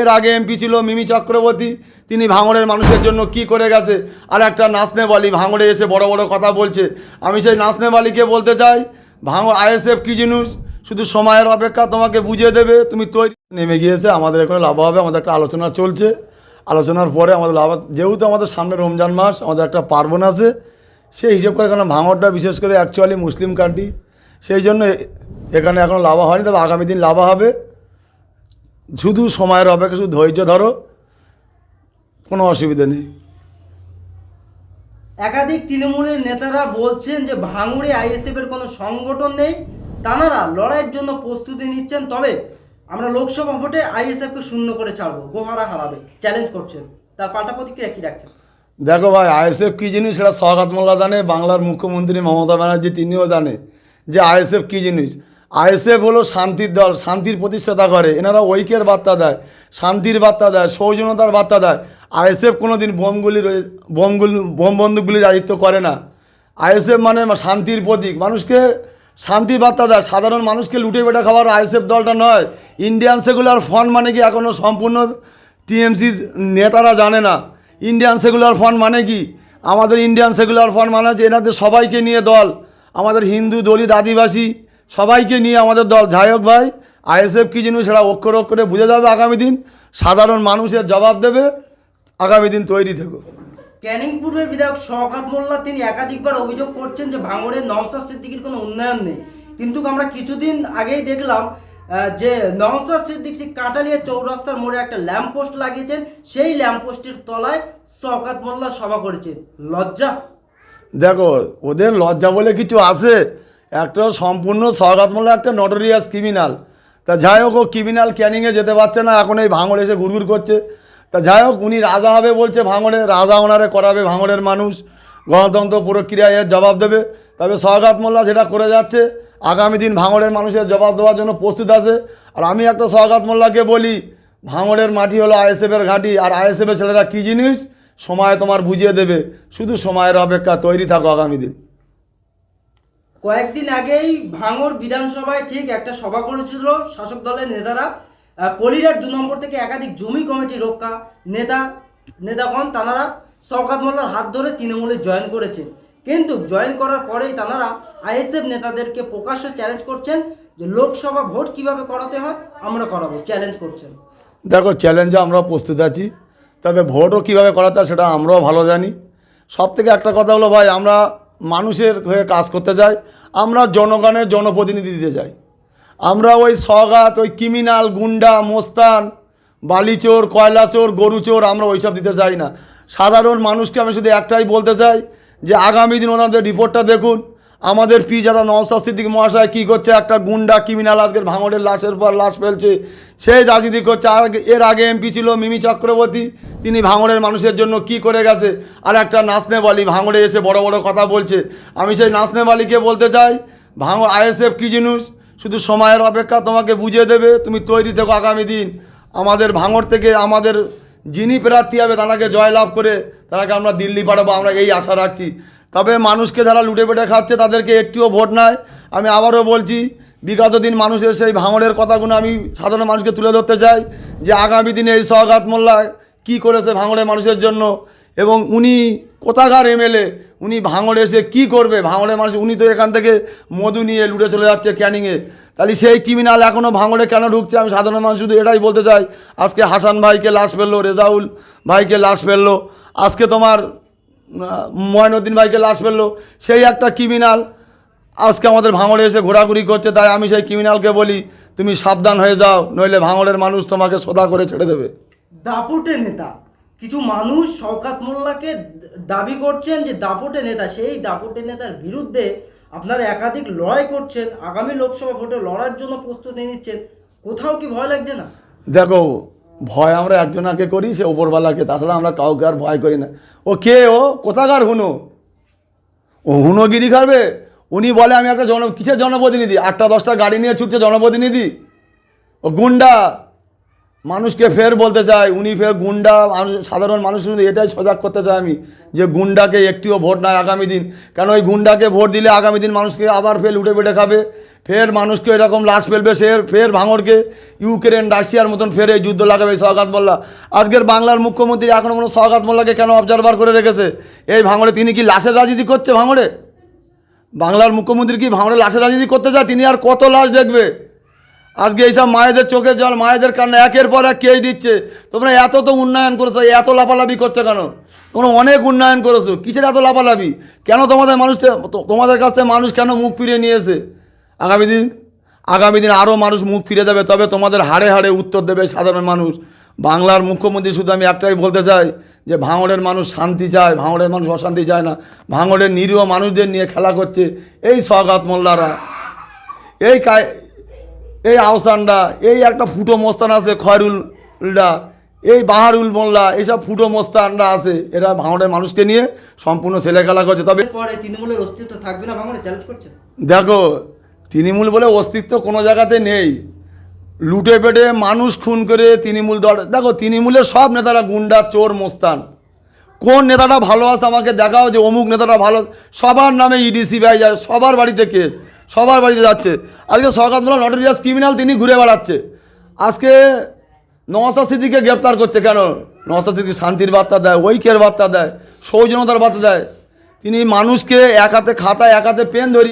এর আগে এমপি ছিল মিমি চক্রবর্তী, তিনি ভাঙড়ের মানুষের জন্য কি করে গেছে? আর একটা নাসনে বালি ভাঙড়ে এসে বড় বড় কথা বলছে। আমি সেই নাসনে বালিকে বলতে চাই, ভাঙড় আইএসএফ কি জিনিস? শুধু সময়ের অপেক্ষা তোমাকে বুঝিয়ে দেবে, তুমি তৈরি। নেমে গিয়েছে, আমাদের এখানে লাভ হবে, আমাদের একটা আলোচনা চলছে। আলোচনার পরে আমাদের লাভ যেহেতু আমাদের সামনে রমজান মাস, আমাদের একটা পার্বণ আছে, সেই হিসেব করে কারণ ভাঙড়টা বিশেষ করে অ্যাকচুয়ালি মুসলিম কান্ট্রি সেই জন্য এখানে এখনও লাভা হয়নি, তবে আগামী দিন লাভা হবে। শুধু সময়ের অপেক্ষা শুধু ধৈর্য ধরো কোনো অসুবিধা নেই। একাধিক তৃণমূলের নেতারা বলছেন যে ভাঙড়ে আইএসএফ এর কোনো সংগঠন নেই। তানারা লড়াইয়ের জন্য প্রস্তুতি নিচ্ছেন তবে আমরা লোকসভা ভোটে আইএসএফ কে শূন্য করে ছাড়বো গোহারা হারাবে চ্যালেঞ্জ করছেন। তার পাল্টা প্রতিক্রিয়া কি রাখছেন? দেখো ভাই আইএসএফ কী জিনিস সেটা সওগাত মোল্লা জানে বাংলার মুখ্যমন্ত্রী মমতা ব্যানার্জি তিনিও জানে যে আইএসএফ কী জিনিস। আইএসএফ হলো শান্তির দল, শান্তির প্রতিষ্ঠাতা করে। এনারা ঐক্যের বার্তা দেয়, শান্তির বার্তা দেয়, সৌজন্যতার বার্তা দেয়। আইএসএফ কোনো দিন বোমগুলির বোমগুলি বোম বন্দুকগুলির রাজিত্ব করে না। আইএসএফ মানে শান্তির প্রতীক। মানুষকে শান্তি বার্তা দেয়। সাধারণ মানুষকে লুটে বেটে খাবার আইএসএফ দলটা নয়। ইন্ডিয়ান সেকুলার ফ্রন্ট মানে কি এখনও সম্পূর্ণ টিএমসি নেতারা জানে না? ইন্ডিয়ান সেকুলার ফ্রন্ট মানে কি? আমাদের ইন্ডিয়ান সেকুলার ফ্রন্ট মানে হচ্ছে এনাদের সবাইকে নিয়ে দল। আমাদের হিন্দু দলিত আদিবাসী সবাইকে নিয়ে আমাদের দল। যাই হোক ভাই আইএসএফ কী জিনিস সেটা অক্ষর অক্ষরে বুঝে যাবে আগামী দিন। সাধারণ মানুষের জবাব দেবে। আগামী দিন তৈরি থেকো। ক্যানিং পূর্বের বিধায়ক শওকাত মোল্লা তিনি একাধিকবার অভিযোগ করছেন যে ভাঙড়ের নওসাদ সিদ্দিকির কোনো উন্নয়ন নেই। কিন্তু আমরা কিছুদিন আগেই দেখলাম যে নওসাদ সিদ্দিক ঠিক কাটালিয়া চৌরাস্তার মোড়ে একটা ল্যাম্প পোস্ট লাগিয়েছেন। সেই ল্যাম্প পোস্টের তলায় শওকাত মোল্লা সভা করেছেন লজ্জা? দেখো ওদের লজ্জা বলে কিছু আছে। একটা সম্পূর্ণ সৌগাতমূল্য একটা নটোরিয়াস ক্রিমিনাল তা যাই হোক, ও ক্রিমিনাল ক্যানিংয়ে যেতে পারছে না, এখন এই ভাঙড় এসে ঘুরঘুর করছে। তা যাই হোক, উনি রাজা হবে বলছে ভাঙড়ে, রাজা ওনারে করাবে ভাঙড়ের মানুষ। গণতন্ত্র প্রক্রিয়ায় এর জবাব দেবে। তবে সৌগাত মোল্লা যেটা করে যাচ্ছে, আগামী দিন ভাঙড়ের মানুষের জবাব দেওয়ার জন্য প্রস্তুত আছে। আর আমি একটা সৌগাত মোল্লাকে বলি, ভাঙড়ের মাটি হলো আইএসএফের ঘাঁটি, আর আইএসএফের ছেলেরা কী জিনিস? সময় তোমার বুঝিয়ে দেবে। শুধু সময়ের অপেক্ষা, তৈরি থাকো আগামী দিন। কয়েকদিন আগেই ভাঙড় বিধানসভায় ঠিক একটা সভা করেছিল শাসক দলের নেতারা। পলিরার দু নম্বর থেকে একাধিক জমি কমিটি রক্ষা নেতা, নেতাগণ তানারা শওকাত মোল্লার হাত ধরে তৃণমূলে জয়েন করেছেন। কিন্তু জয়েন করার পরেই তানারা আইএসএফ নেতাদেরকে প্রকাশ্য চ্যালেঞ্জ করছেন যে লোকসভা ভোট কীভাবে করাতে হয়, আমরা করাবো চ্যালেঞ্জ করছেন। দেখো চ্যালেঞ্জে আমরা প্রস্তুত আছি। তবে ভোটও কীভাবে করাতে হয় সেটা আমরাও ভালো জানি। সব থেকে একটা কথা হলো ভাই, আমরা মানুষের হয়ে কাজ করতে যাই আমরা জনগণের জনপ্রতিনিধি দিতে যাই। আমরা ওই সগাত ওই ক্রিমিনাল গুন্ডা, মোস্তান, বালিচোর, কয়লাচোর, গরুচোর আমরা ওইসব দিতে চাই না। সাধারণ মানুষকে আমি শুধু একটাই বলতে চাই যে আগামী দিন ওনাদের রিপোর্টটা দেখুন। আমাদের পি যারা নওসাদ সিদ্দিক মহাশয় কী করছে? একটা গুন্ডা ক্রিমিনাল আজকের ভাঙড়ের লাশের পর লাশ ফেলছে। সেই রাজনীতি করছে। আর এর আগে এমপি ছিল মিমি চক্রবর্তী। তিনি ভাঙড়ের মানুষের জন্য কি করে গেছে? আর একটা নাসনে বালি ভাঙড়ে এসে বড় বড় কথা বলছে। আমি সেই নাসনে বালিকে বলতে চাই ভাঙড় আইএসএফ কী জিনিস? শুধু সময়ের অপেক্ষা তোমাকে বুঝিয়ে দেবে। তুমি তৈরি থেকো আগামী দিন। আমাদের ভাঙড় থেকে আমাদের যিনি প্রার্থী হবে, তাকে জয়লাভ করে তাকে আমরা দিল্লি পাঠাবো। আমরা এই আশা রাখছি। তবে মানুষকে যারা লুটে পেটে খাচ্ছে, তাদেরকে একটিও ভোট নাই। আমি আবারও বলছি, বিগত দিন মানুষের সেই ভাঙড়ের কথাগুলো আমি সাধারণ মানুষকে তুলে ধরতে চাই যে আগামী দিনে এই সৌগাত মোল্লা কী করেছে ভাঙড়ের মানুষের জন্য এবং উনি কোথাকার এমএলএ, উনি ভাঙড়ে এসে কী করবে? ভাঙড়ের মানুষ, উনি তো এখান থেকে মধু নিয়ে লুটে চলে যাচ্ছে ক্যানিংয়ে তাহলে সেই ক্রিমিনাল এখনও ভাঙড়ে কেন ঢুকছে? আমি সাধারণ মানুষ শুধু এটাই বলতে চাই, আজকে হাসান ভাইকে লাশ ফেলল, রেজাউল ভাইকে লাশ ফেলল, আজকে তোমার ময়নুদ্দিন ভাইকে লাশ ফেলল। সেই একটা ক্রিমিনাল আজকে আমাদের ভাঙড়ে এসে ঘোরাঘুরি করছে তাই আমি সেই ক্রিমিনালকে বলি তুমি সাবধান হয়ে যাও নইলে ভাঙড়ের মানুষ তোমাকে সোদা করে ছেড়ে দেবে। দাপুটে নেতা। কিছু মানুষ শওকাত মোল্লাকে দাবি করছেন যে দাপুটে নেতা সেই দাপুটে নেতার বিরুদ্ধে আপনারা একাধিক লড়াই করছেন আগামী লোকসভা ভোটে লড়ার জন্য প্রস্তুতি নিচ্ছেন। কোথাও কি ভয় লাগছে না? দেখো ভয় আমরা একজনাকে করি, সে ওপরওয়ালাকে তাছাড়া আমরা কাউকে আর ভয় করি না। ও কে ও? কোথাকার হুনো? ও হুনোগিরি খাবে। উনি বলে, আমি একটা জন, কিসের জনপ্রতিনিধি? আটটা দশটা গাড়ি নিয়ে ছুটছে জনপ্রতিনিধি। ও গুন্ডা। মানুষকে ফের বলতে চাই, উনি ফের গুন্ডা সাধারণ মানুষ শুধু এটাই সজাগ করতে চাই আমি, যে গুন্ডাকে একটিও ভোট নয় আগামী দিন। কেন ওই গুন্ডাকে ভোট দিলে আগামী দিন মানুষকে আবার ফের উঠে পেটে খাবে? ফের মানুষকে এরকম লাশ ফেলবে, সে ফের ভাঙড়কে, ইউক্রেন, রাশিয়ার মতন ফের এই যুদ্ধ লাগাবে এই সওগাত মোল্লা। আজকের বাংলার মুখ্যমন্ত্রী এখনও কোনো সওগাত মোল্লাকে কেন অবজারভার করে রেখেছে? এই ভাঙড়ে তিনি কি লাশের রাজনীতি করছে ভাঙড়ে? বাংলার মুখ্যমন্ত্রী কি ভাঙড়ে লাশের রাজনীতি করতে চায়? তিনি আর কত লাশ দেখবে? আজকে এইসব মায়েদের চোখের জল, মায়েদের কান্না, একের পর এক কেই দিচ্ছে? তোমরা এত তো উন্নয়ন করেছ, এত লাফালাফি করছ কেন? তোমরা অনেক উন্নয়ন করেছ। কিসের এত লাফালাফি? কেন তোমাদের মানুষ তোমাদের কাছে মানুষ কেন মুখ ফিরিয়ে নিয়েছে? আগামী দিন আগামী দিন আরও মানুষ মুখ ফিরে যাবে তবে তোমাদের হাড়ে হাড়ে উত্তর দেবে সাধারণ মানুষ। বাংলার মুখ্যমন্ত্রী শুধু আমি একটাই বলতে চাই, যে ভাঙড়ের মানুষ শান্তি চায়, ভাঙড়ের মানুষ অশান্তি চায় না। ভাঙড়ের নিরীহ মানুষদের নিয়ে খেলা করছে এই সগাত মোল্লারা। এই এই আহসানরা এই একটা ফুটো মোস্তান আছে খয়রুলরা এই বাহারুল মোল্লা এইসব ফুটো মোস্তানরা আছে। এরা ভাঙড়ের মানুষকে নিয়ে সম্পূর্ণ ছেলে খেলা করছে। তবে তৃণমূলের অস্তিত্ব থাকবে না ভাঙড়ে চ্যালেঞ্জ করছেন দেখো তৃণমূল বলে অস্তিত্ব কোনো জায়গাতে নেই। লুটে পেটে মানুষ খুন করে তৃণমূল দল দেখো তৃণমূলের সব নেতারা গুন্ডা চোর মোস্তান। কোন নেতাটা ভালো আছে আমাকে দেখাও যে অমুক নেতাটা ভালো। সবার নামে ইডিসি ভাই যায়, সবার বাড়িতে কেস সবার বাড়িতে যাচ্ছে। আজকে মোল্লা নটোরিয়াস ক্রিমিনাল তিনি ঘুরে বেড়াচ্ছে। আজকে নওয়াজা সিদ্দিকে গ্রেপ্তার করছে কেন? নওয়াজা সিদ্দিক শান্তির বার্তা দেয়, ঐক্যের বার্তা দেয় সৌজনতার বার্তা দেয়। তিনি মানুষকে এক হাতে খাতায়, এক হাতে পেন ধরি